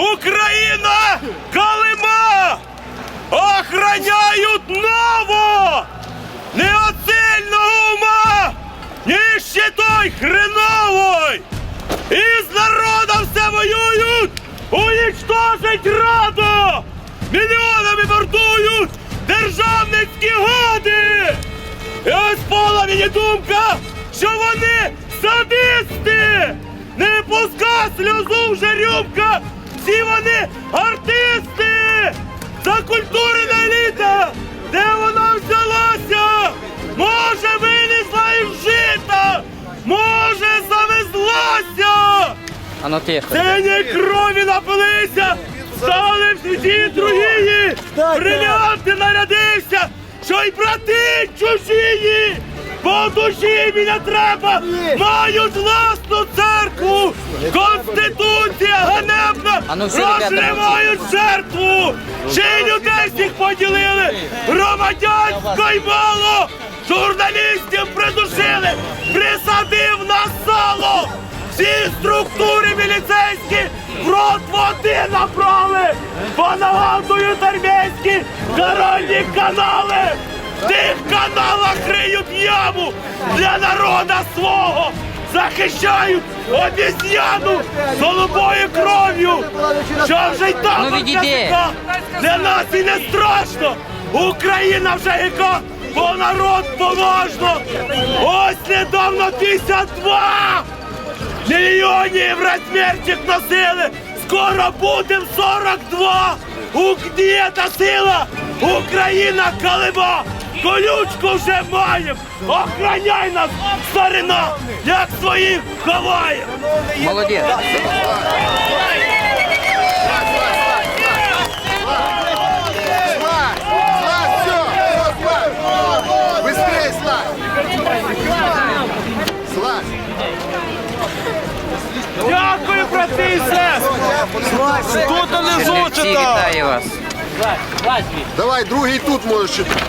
Україна калима! Охраняють ново! Не оцільного ума! ні ще той хреновий. І з народом все воюють! Унічтожить раду! Мільйонами вартують державницькі годи! І ось пола мені думка, що вони садисти! Не пуска сльозу вже рюмка! Всі артисти! Закультурена еліта! Де вона взялася? Може вилізла із жита! Може завезлася! А ну тихо. Сині крові напилися, стали в світі другії, брилянти нарядився, що й брати чужії, по душі мені треба, мають власну церкву, конституція ганебна, ну розривають жертву, й людей всіх поділили, громадянської мало, журналістів придушили, присадив на сало. Всі структури міліцейські в рот води набрали, бо нагадують армійські коронні канали. В тих каналах криють яму для народа свого. Захищають обіз'яну голубою кров'ю. Що вже й там Ну, для нас і не страшно. Україна вже яка, бо народ поважно. Ось недавно 52 мільйонів розмірчик носили. Скоро будем 42. У де та сила? Україна калиба. Колючку вже маєм. Охраняй нас, старина, як своїх ховає. Молодець. Дякую, брати і сестри. Тут не вітаю вас. Давай, другий тут можеш читати.